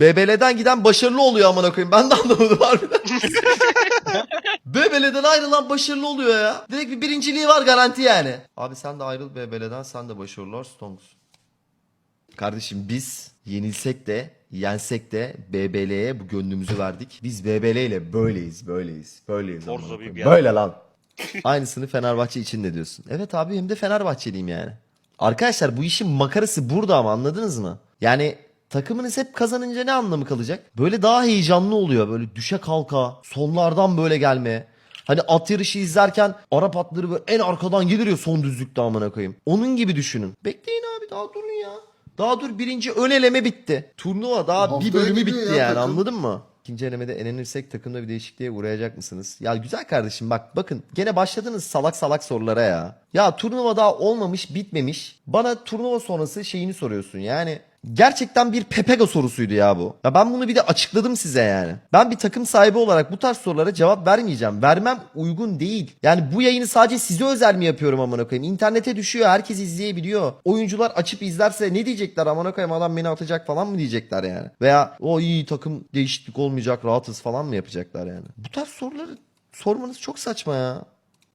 BBL'den giden başarılı oluyor amına koyayım. Ben de anlamadım harbiden. BBL'den ayrılan başarılı oluyor ya. Direkt bir birinciliği var garanti yani. Abi sen de ayrıl BBL'den sen de başarılı ol Stonks. Kardeşim biz yenilsek de yensek de BBL'ye bu gönlümüzü verdik. Biz BBL ile böyleyiz böyleyiz. Böyleyiz. Forza bir Böyle lan. Aynısını Fenerbahçe için de diyorsun. Evet abi hem de Fenerbahçeliyim yani. Arkadaşlar bu işin makarası burada ama anladınız mı? Yani takımınız hep kazanınca ne anlamı kalacak? Böyle daha heyecanlı oluyor. Böyle düşe kalka, sonlardan böyle gelme. Hani at yarışı izlerken Arap atları böyle en arkadan gelir ya son düzlükte amına koyayım. Onun gibi düşünün. Bekleyin abi daha durun ya. Daha dur birinci ön eleme bitti. Turnuva daha bir Haftaya bölümü gidiyor bitti ya yani takım. anladın mı? İkinci elemede elenirsek takımda bir değişikliğe uğrayacak mısınız? Ya güzel kardeşim bak bakın gene başladınız salak salak sorulara ya. Ya turnuva daha olmamış bitmemiş. Bana turnuva sonrası şeyini soruyorsun yani. Gerçekten bir Pepega sorusuydu ya bu. Ya ben bunu bir de açıkladım size yani. Ben bir takım sahibi olarak bu tarz sorulara cevap vermeyeceğim. Vermem uygun değil. Yani bu yayını sadece size özel mi yapıyorum amına koyayım? İnternete düşüyor. Herkes izleyebiliyor. Oyuncular açıp izlerse ne diyecekler amına koyayım adam beni atacak falan mı diyecekler yani? Veya o iyi takım değişiklik olmayacak rahatız falan mı yapacaklar yani? Bu tarz soruları sormanız çok saçma ya.